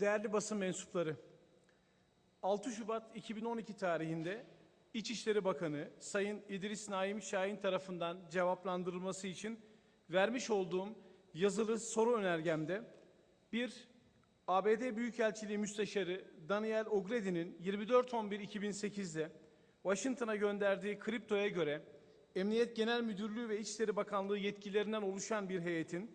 Değerli basın mensupları, 6 Şubat 2012 tarihinde İçişleri Bakanı Sayın İdris Naim Şahin tarafından cevaplandırılması için vermiş olduğum yazılı soru önergemde bir ABD Büyükelçiliği Müsteşarı Daniel O'Grady'nin 24.11.2008'de Washington'a gönderdiği kriptoya göre Emniyet Genel Müdürlüğü ve İçişleri Bakanlığı yetkililerinden oluşan bir heyetin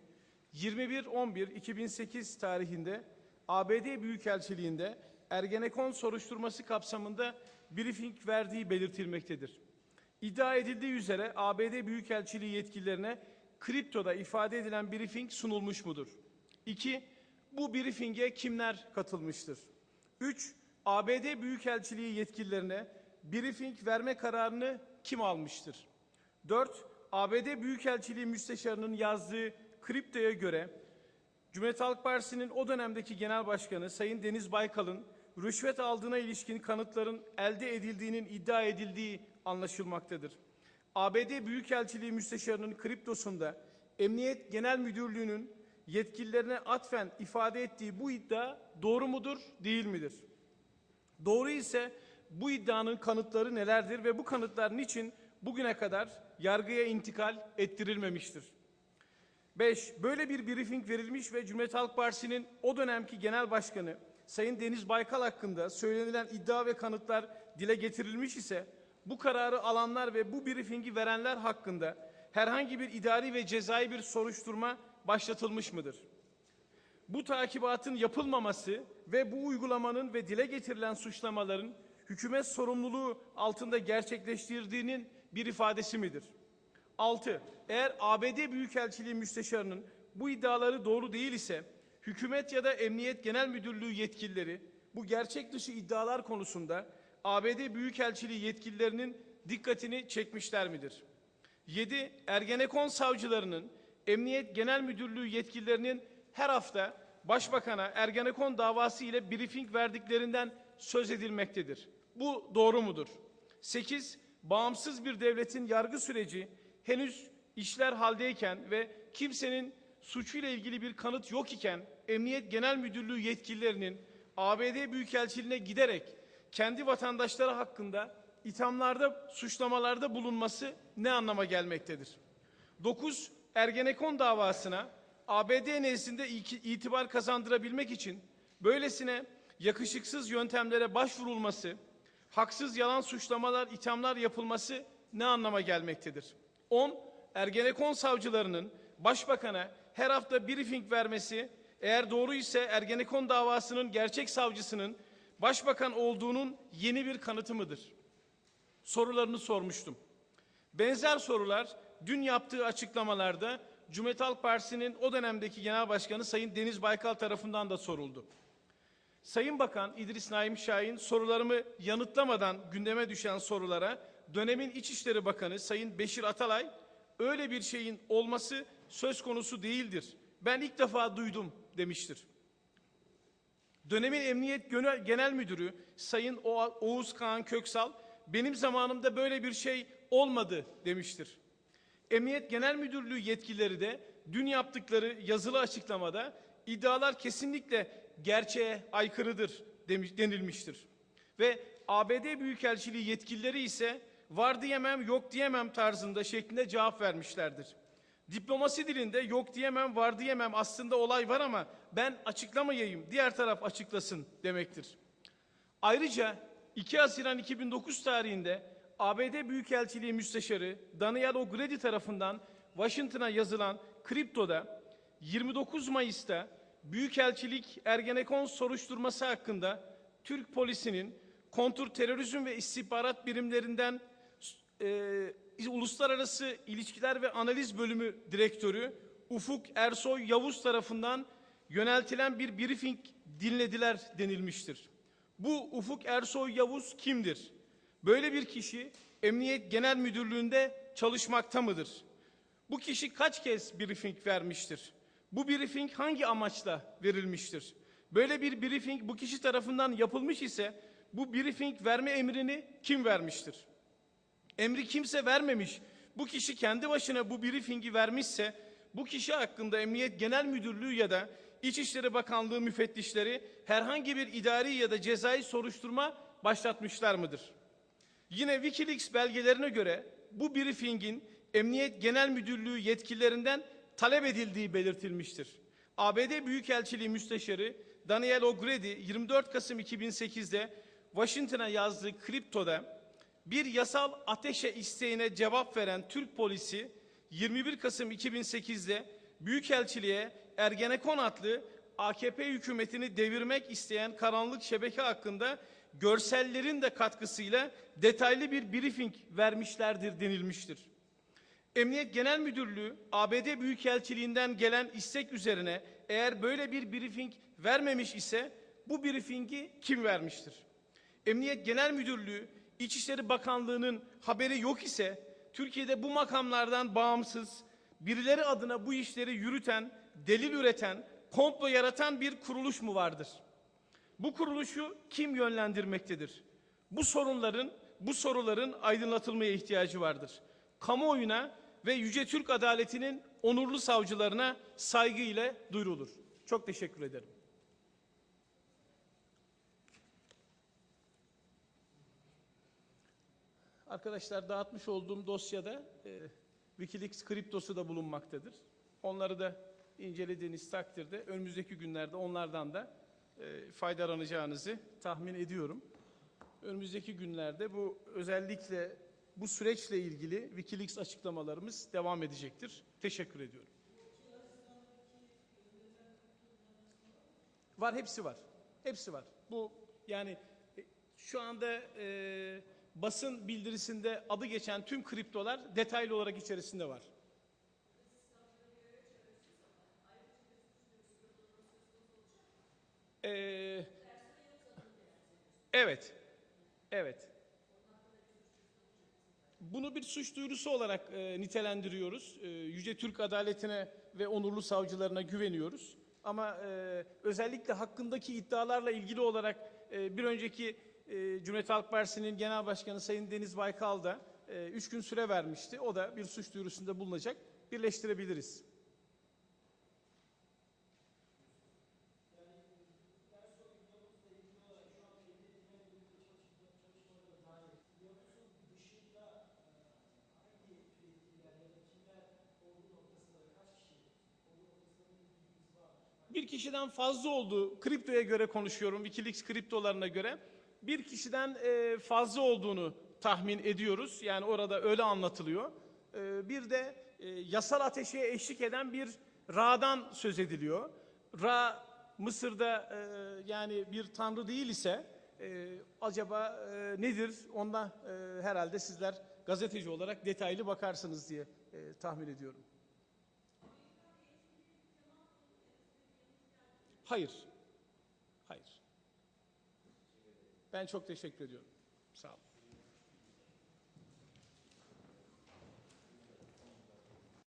21.11.2008 tarihinde ABD Büyükelçiliğinde Ergenekon soruşturması kapsamında briefing verdiği belirtilmektedir. İddia edildiği üzere ABD Büyükelçiliği yetkililerine kriptoda ifade edilen briefing sunulmuş mudur? 2. Bu briefinge kimler katılmıştır? 3. ABD Büyükelçiliği yetkililerine briefing verme kararını kim almıştır? 4. ABD Büyükelçiliği Müsteşarı'nın yazdığı kriptoya göre Cumhuriyet Halk Partisi'nin o dönemdeki genel başkanı Sayın Deniz Baykal'ın rüşvet aldığına ilişkin kanıtların elde edildiğinin iddia edildiği anlaşılmaktadır. ABD Büyükelçiliği Müsteşarı'nın kriptosunda Emniyet Genel Müdürlüğü'nün yetkililerine atfen ifade ettiği bu iddia doğru mudur, değil midir? Doğru ise bu iddianın kanıtları nelerdir ve bu kanıtlar niçin bugüne kadar yargıya intikal ettirilmemiştir? 5. Böyle bir briefing verilmiş ve Cumhuriyet Halk Partisi'nin o dönemki genel başkanı Sayın Deniz Baykal hakkında söylenilen iddia ve kanıtlar dile getirilmiş ise bu kararı alanlar ve bu briefingi verenler hakkında herhangi bir idari ve cezai bir soruşturma başlatılmış mıdır? Bu takibatın yapılmaması ve bu uygulamanın ve dile getirilen suçlamaların hükümet sorumluluğu altında gerçekleştirdiğinin bir ifadesi midir? 6. Eğer ABD Büyükelçiliği Müsteşarı'nın bu iddiaları doğru değil ise hükümet ya da Emniyet Genel Müdürlüğü yetkilileri bu gerçek dışı iddialar konusunda ABD Büyükelçiliği yetkililerinin dikkatini çekmişler midir? 7. Ergenekon savcılarının Emniyet Genel Müdürlüğü yetkililerinin her hafta Başbakan'a Ergenekon davası ile briefing verdiklerinden söz edilmektedir. Bu doğru mudur? 8. Bağımsız bir devletin yargı süreci henüz işler haldeyken ve kimsenin suçuyla ilgili bir kanıt yok iken Emniyet Genel Müdürlüğü yetkililerinin ABD Büyükelçiliğine giderek kendi vatandaşları hakkında ithamlarda, suçlamalarda bulunması ne anlama gelmektedir? 9. Ergenekon davasına ABD nezdinde itibar kazandırabilmek için böylesine yakışıksız yöntemlere başvurulması, haksız yalan suçlamalar, ithamlar yapılması ne anlama gelmektedir? 10. Ergenekon savcılarının başbakana her hafta briefing vermesi eğer doğru ise Ergenekon davasının gerçek savcısının başbakan olduğunun yeni bir kanıtı mıdır? Sorularını sormuştum. Benzer sorular dün yaptığı açıklamalarda Cumhuriyet Halk Partisi'nin o dönemdeki genel başkanı Sayın Deniz Baykal tarafından da soruldu. Sayın Bakan İdris Naim Şahin sorularımı yanıtlamadan gündeme düşen sorulara dönemin İçişleri Bakanı Sayın Beşir Atalay öyle bir şeyin olması söz konusu değildir. Ben ilk defa duydum demiştir. Dönemin Emniyet Genel Müdürü Sayın Oğuz Kağan Köksal benim zamanımda böyle bir şey olmadı demiştir. Emniyet Genel Müdürlüğü yetkilileri de dün yaptıkları yazılı açıklamada iddialar kesinlikle gerçeğe aykırıdır denilmiştir. Ve ABD Büyükelçiliği yetkilileri ise var diyemem yok diyemem tarzında şeklinde cevap vermişlerdir. Diplomasi dilinde yok diyemem var diyemem aslında olay var ama ben açıklamayayım diğer taraf açıklasın demektir. Ayrıca 2 Haziran 2009 tarihinde ABD Büyükelçiliği Müsteşarı Daniel O'Grady tarafından Washington'a yazılan kriptoda 29 Mayıs'ta Büyükelçilik Ergenekon soruşturması hakkında Türk polisinin kontur terörizm ve istihbarat birimlerinden e, Uluslararası İlişkiler ve Analiz Bölümü Direktörü Ufuk Ersoy Yavuz tarafından yöneltilen bir briefing dinlediler denilmiştir. Bu Ufuk Ersoy Yavuz kimdir? Böyle bir kişi Emniyet Genel Müdürlüğü'nde çalışmakta mıdır? Bu kişi kaç kez briefing vermiştir? Bu briefing hangi amaçla verilmiştir? Böyle bir briefing bu kişi tarafından yapılmış ise bu briefing verme emrini kim vermiştir? Emri kimse vermemiş. Bu kişi kendi başına bu briefingi vermişse bu kişi hakkında Emniyet Genel Müdürlüğü ya da İçişleri Bakanlığı müfettişleri herhangi bir idari ya da cezai soruşturma başlatmışlar mıdır? Yine Wikileaks belgelerine göre bu briefingin Emniyet Genel Müdürlüğü yetkililerinden talep edildiği belirtilmiştir. ABD Büyükelçiliği Müsteşarı Daniel O'Grady 24 Kasım 2008'de Washington'a yazdığı kriptoda bir yasal ateşe isteğine cevap veren Türk polisi 21 Kasım 2008'de Büyükelçiliğe Ergenekon adlı AKP hükümetini devirmek isteyen karanlık şebeke hakkında görsellerin de katkısıyla detaylı bir briefing vermişlerdir denilmiştir. Emniyet Genel Müdürlüğü ABD Büyükelçiliğinden gelen istek üzerine eğer böyle bir briefing vermemiş ise bu briefingi kim vermiştir? Emniyet Genel Müdürlüğü İçişleri Bakanlığı'nın haberi yok ise Türkiye'de bu makamlardan bağımsız birileri adına bu işleri yürüten, delil üreten, komplo yaratan bir kuruluş mu vardır? Bu kuruluşu kim yönlendirmektedir? Bu sorunların, bu soruların aydınlatılmaya ihtiyacı vardır. Kamuoyuna ve Yüce Türk adaletinin onurlu savcılarına saygı ile duyurulur. Çok teşekkür ederim. Arkadaşlar dağıtmış olduğum dosyada e, Wikileaks kriptosu da bulunmaktadır. Onları da incelediğiniz takdirde önümüzdeki günlerde onlardan da e, faydalanacağınızı tahmin ediyorum. Önümüzdeki günlerde bu özellikle bu süreçle ilgili Wikileaks açıklamalarımız devam edecektir. Teşekkür ediyorum. Var hepsi var. Hepsi var. Bu yani e, şu anda e, basın bildirisinde adı geçen tüm kriptolar detaylı olarak içerisinde var. Ee, evet. Evet. Bunu bir suç duyurusu olarak e, nitelendiriyoruz. E, Yüce Türk adaletine ve onurlu savcılarına güveniyoruz. Ama e, özellikle hakkındaki iddialarla ilgili olarak e, bir önceki e, Cumhuriyet Halk Partisi'nin Genel Başkanı Sayın Deniz Baykal da e, üç gün süre vermişti. O da bir suç duyurusunda bulunacak. Birleştirebiliriz. bir kişiden fazla olduğu, kriptoya göre konuşuyorum, Wikileaks kriptolarına göre bir kişiden e, fazla olduğunu tahmin ediyoruz. Yani orada öyle anlatılıyor. E, bir de e, yasal ateşe eşlik eden bir Ra'dan söz ediliyor. Ra Mısır'da yani bir tanrı değil ise acaba nedir? Ondan e, herhalde sizler gazeteci olarak detaylı bakarsınız diye tahmin ediyorum. Hayır. Hayır. Ben çok teşekkür ediyorum. Sağ olun.